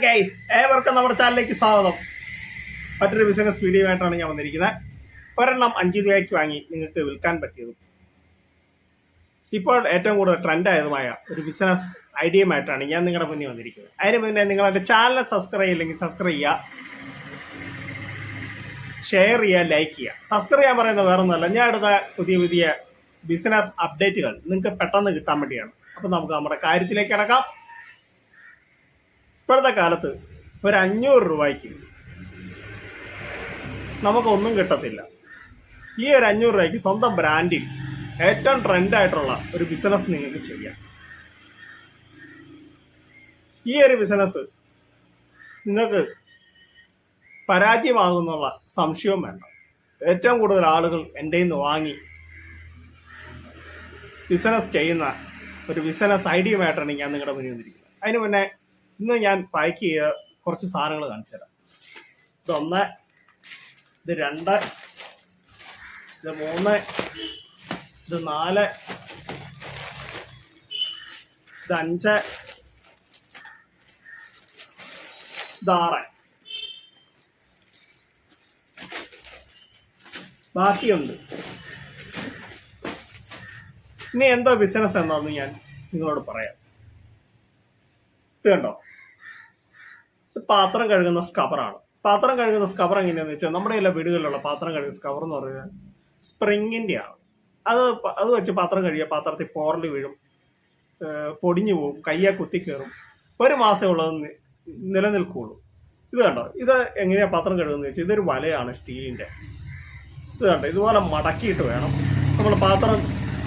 Guys ഏവർക്കും നമ്മുടെ ചാനലിലേക്ക് സ്വാഗതം. മറ്റൊരു ബിസിനസ് വീഡിയോ ആയിട്ടാണ് ഞാൻ വന്നിരിക്കുന്നത്. ഒരെണ്ണം അഞ്ച് രൂപയ്ക്ക് വാങ്ങി നിങ്ങൾക്ക് വിൽക്കാൻ പറ്റിയതും. ഇപ്പോൾ ഏറ്റവും കൂടുതൽ ട്രെൻഡായതുമായ ഒരു ബിസിനസ് ഐഡിയയുമായിട്ടാണ് ഞാൻ നിങ്ങളുടെ മുന്നിൽ വന്നിരിക്കുന്നത്. അതിന് മുന്നേ എന്റെ ചാനൽ സബ്സ്ക്രൈബ് ചെയ്യില്ലെങ്കിൽ സബ്സ്ക്രൈബ് ചെയ്യുക. ഷെയർ ചെയ്യുക ലൈക്ക് ചെയ്യുക. സബ്സ്ക്രൈബ് ചെയ്യാൻ പറയുന്നത് വേറെ ഒന്നുമല്ല ഞാൻ എടുത്ത പുതിയ പുതിയ ബിസിനസ് അപ്ഡേറ്റുകൾ നിങ്ങൾക്ക് പെട്ടെന്ന് കിട്ടാൻ വേണ്ടിയാണ്. അപ്പം നമുക്ക് നമ്മുടെ കാര്യത്തിലേക്ക് കിടക്കാം. ഇപ്പോഴത്തെ കാലത്ത് ഒരു അഞ്ഞൂറ് രൂപയ്ക്ക് നമുക്കൊന്നും കിട്ടത്തില്ല. ഈ ഒരു അഞ്ഞൂറ് രൂപയ്ക്ക് സ്വന്തം ബ്രാൻഡിൽ ഏറ്റവും ട്രെൻഡായിട്ടുള്ള ഒരു ബിസിനസ് നിങ്ങൾക്ക് ചെയ്യാം. ഈ ഒരു ബിസിനസ് നിങ്ങൾക്ക് പരാജയമാകുന്നുള്ള സംശയവും വേണ്ട. ഏറ്റവും കൂടുതൽ ആളുകൾ എന്റെ നിന്ന് വാങ്ങി ബിസിനസ് ചെയ്യുന്ന ഒരു ബിസിനസ് ഐഡിയയുമായിട്ടാണ് ഞാൻ നിങ്ങളുടെ മുന്നിൽ വന്നിരിക്കുന്നത്. അതിന് മുന്നേ ഇന്ന് ഞാൻ പാക്ക് ചെയ്ത കുറച്ച് സാധനങ്ങൾ കാണിച്ചു തരാം. ഇതൊന്ന് ഇത് രണ്ട് ഇത് മൂന്ന് ഇത് നാല് ഇത് അഞ്ച് ഇത് ആറ്. ബാക്കിയുണ്ട്. ഇനി എന്തോ ബിസിനസ് എന്താന്ന് ഞാൻ നിങ്ങളോട് പറയാം. ഇത് കണ്ടോ? പാത്രം കഴുകുന്ന സ്കബറാണ് പാത്രം കഴുകുന്ന സ്കബർ എങ്ങനെയാണെന്ന് വെച്ചാൽ നമ്മുടെ എല്ലാ വീടുകളിലുള്ള പാത്രം കഴുകുന്ന സ്കബർ എന്ന് പറഞ്ഞാൽ സ്പ്രിങ്ങിന്റെ ആണ് അത് അത് വെച്ച് പാത്രം കഴുകിയ പാത്രത്തിൽ പോറൽ വീഴും പൊടിഞ്ഞു പോകും കയ്യെ കുത്തി കയറും ഒരു മാസം ഉള്ളത് നിലനിൽക്കുള്ളൂ. ഇത് കണ്ടോ? ഇത് എങ്ങനെയാ പാത്രം കഴുകുന്നത് വെച്ചാൽ ഇതൊരു വലയാണ് സ്റ്റീലിന്റെ. ഇത് കണ്ടോ? ഇതുപോലെ മടക്കിയിട്ട് വേണം നമ്മൾ പാത്രം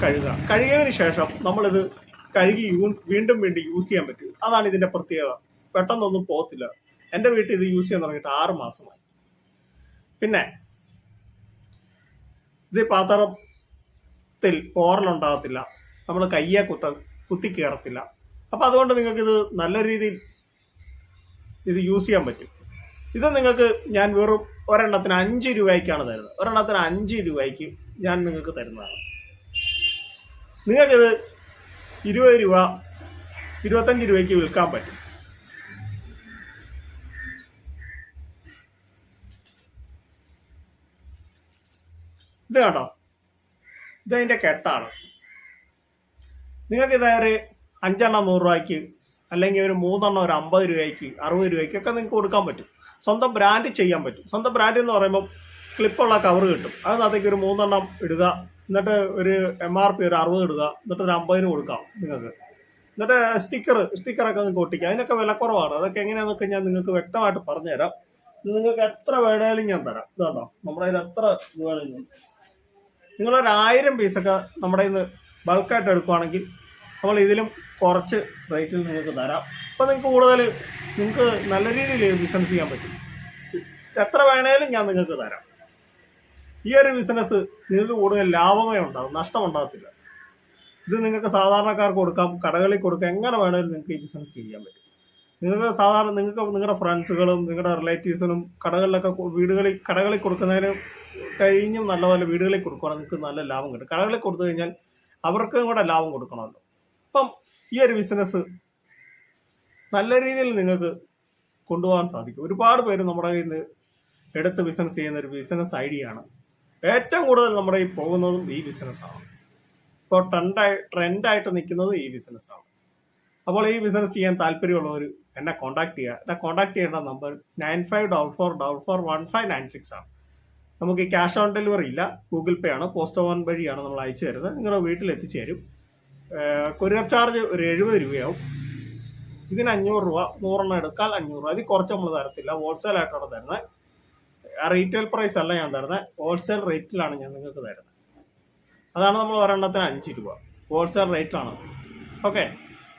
കഴുകുക. കഴുകിയതിന് ശേഷം നമ്മളിത് കഴുകി വീണ്ടും വീണ്ടും യൂസ് ചെയ്യാൻ പറ്റും. അതാണ് ഇതിന്റെ പ്രത്യേകത. പെട്ടെന്നൊന്നും പോകത്തില്ല. എന്റെ വീട്ടിൽ ഇത് യൂസ് ചെയ്യാൻ തുടങ്ങിയിട്ട് ആറ് മാസമായി. പിന്നെ ഇത് പാത്രത്തിൽ പോറലുണ്ടാകത്തില്ല നമ്മൾ കയ്യെ കുത്ത കുത്തി കയറത്തില്ല അപ്പൊ അതുകൊണ്ട് നിങ്ങൾക്ക് ഇത് നല്ല രീതിയിൽ ഇത് യൂസ് ചെയ്യാൻ പറ്റും. ഇത് നിങ്ങൾക്ക് ഞാൻ വെറും ഒരെണ്ണത്തിന് അഞ്ച് രൂപയ്ക്കാണ് തരുന്നത്. ഒരെണ്ണത്തിന് അഞ്ച് രൂപയ്ക്ക് ഞാൻ നിങ്ങൾക്ക് തരുന്നതാണ്. നിങ്ങൾക്കിത് ഇരുപത് രൂപ ഇരുപത്തഞ്ച് രൂപയ്ക്ക് വിൽക്കാൻ പറ്റും. ഇത് കണ്ടോ? ഇതതിന്റെ കെട്ടാണ്. നിങ്ങൾക്ക് ഇതായൊരു അഞ്ചെണ്ണം നൂറ് രൂപയ്ക്ക് അല്ലെങ്കിൽ ഒരു മൂന്നെണ്ണം ഒരു അമ്പത് രൂപയ്ക്ക് അറുപത് രൂപയ്ക്ക് ഒക്കെ നിങ്ങൾക്ക് കൊടുക്കാൻ പറ്റും. സ്വന്തം ബ്രാൻഡ് ചെയ്യാൻ പറ്റും. സ്വന്തം ബ്രാൻഡ് എന്ന് പറയുമ്പോൾ ക്ലിപ്പുള്ള കവർ കിട്ടും. അതിനകത്തേക്ക് ഒരു മൂന്നെണ്ണം ഇടുക എന്നിട്ട് ഒരു എം ആർ പി ഒരു അറുപത് ഇടുക എന്നിട്ട് ഒരു അമ്പതിന് കൊടുക്കാം നിങ്ങൾക്ക്. എന്നിട്ട് സ്റ്റിക്കർ സ്റ്റിക്കറൊക്കെ നിങ്ങൾക്ക് ഒട്ടിക്കാം. അതിനൊക്കെ വില വിലക്കുറവാണ് അതൊക്കെ എങ്ങനെയാണെന്നൊക്കെ ഞാൻ നിങ്ങൾക്ക് വ്യക്തമായിട്ട് പറഞ്ഞുതരാം. നിങ്ങൾക്ക് എത്ര വേണേലും ഞാൻ തരാം. ഇതുണ്ടോ നമ്മുടെ കയ്യിൽ എത്ര ഇത് വേണമെങ്കിലും നിങ്ങളൊരു ആയിരം പീസൊക്കെ നമ്മുടെ ഇന്ന് ബൾക്കായിട്ട് എടുക്കുവാണെങ്കിൽ നമ്മൾ ഇതിലും കുറച്ച് റേറ്റിൽ നിങ്ങൾക്ക് തരാം. അപ്പോൾ നിങ്ങൾക്ക് കൂടുതൽ നിങ്ങൾക്ക് നല്ല രീതിയിൽ ബിസിനസ് ചെയ്യാൻ പറ്റും. എത്ര വേണേലും ഞാൻ നിങ്ങൾക്ക് തരാം. ഈ ഒരു ബിസിനസ് നിങ്ങൾക്ക് കൂടുതൽ ലാഭമേ ഉണ്ടാകും നഷ്ടമുണ്ടാകത്തില്ല ഇത് നിങ്ങൾക്ക് സാധാരണക്കാർക്ക് കൊടുക്കാം കടകളിൽ കൊടുക്കാം എങ്ങനെ വേണേലും നിങ്ങൾക്ക് ഈ ബിസിനസ് ചെയ്യാൻ പറ്റും. നിങ്ങൾക്ക് സാധാരണ നിങ്ങൾക്ക് നിങ്ങളുടെ ഫ്രണ്ട്സുകളും നിങ്ങളുടെ റിലേറ്റീവ്സിനും കടകളിലൊക്കെ വീടുകളിൽ കടകളിൽ കൊടുക്കുന്നതിന് കഴിഞ്ഞും നല്ല നല്ലപോലെ വീടുകളിൽ കൊടുക്കുകയാണെങ്കിൽ നിങ്ങൾക്ക് നല്ല ലാഭം കിട്ടും. കടകളിൽ കൊടുത്തു കഴിഞ്ഞാൽ അവർക്കും കൂടെ ലാഭം കൊടുക്കണമല്ലോ. അപ്പം ഈ ഒരു ബിസിനസ് നല്ല രീതിയിൽ നിങ്ങൾക്ക് കൊണ്ടുപോകാൻ സാധിക്കും. ഒരുപാട് പേര് നമ്മുടെ കയ്യിൽ നിന്ന് എടുത്ത് ബിസിനസ് ചെയ്യുന്ന ഒരു ബിസിനസ് ഐഡിയ ആണ്. ഏറ്റവും കൂടുതൽ നമ്മുടെ ഈ പോകുന്നതും ഈ ബിസിനസ്സാണ് ഇപ്പോൾ ട്രെൻഡായി ട്രെൻഡായിട്ട് നിൽക്കുന്നത് ഈ ബിസിനസ്സാണ് അപ്പോൾ ഈ ബിസിനസ് ചെയ്യാൻ താല്പര്യമുള്ളവർ എന്നെ കോൺടാക്ട് ചെയ്യുക. എന്നെ കോൺടാക്ട് ചെയ്യേണ്ട number nine five double four double four one five nine six ആണ്. നമുക്ക് ക്യാഷ് ഓൺ ഡെലിവറി ഇല്ല. ഗൂഗിൾ പേ ആണ്. പോസ്റ്റ് ഓൺ വഴിയാണ് നമ്മൾ അയച്ചു തരുന്നത്. നിങ്ങളുടെ വീട്ടിൽ എത്തിച്ചേരും. കൊറിയർ ചാർജ് ഒരു എഴുപത് രൂപയാവും. ഇതിന് അഞ്ഞൂറ് രൂപ. നൂറെണ്ണം എടുക്കാൻ അഞ്ഞൂറ് രൂപ. അതിൽ കുറച്ച് നമ്മൾ തരത്തില്ല. ഹോൾസെയിൽ ആയിട്ടാണ് തരുന്നത്. ആ റീറ്റെയിൽ പ്രൈസ് അല്ല ഞാൻ തരുന്നത്. ഹോൾസെയിൽ റേറ്റിലാണ് ഞാൻ നിങ്ങൾക്ക് തരുന്നത്. അതാണ് നമ്മൾ ഒരെണ്ണത്തിന് അഞ്ച് രൂപ. ഹോൾസെയിൽ റേറ്റാണ് ഓക്കെ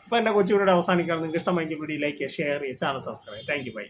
അപ്പോൾ എന്റെ കൊച്ചു വീഡിയോ അവസാനിക്കാൻ നിങ്ങൾക്ക് ഇഷ്ടമെങ്കിൽ വീഡിയോ ലൈക്ക് ഷെയർ ചെയ്യുക channel subscribe thank you bye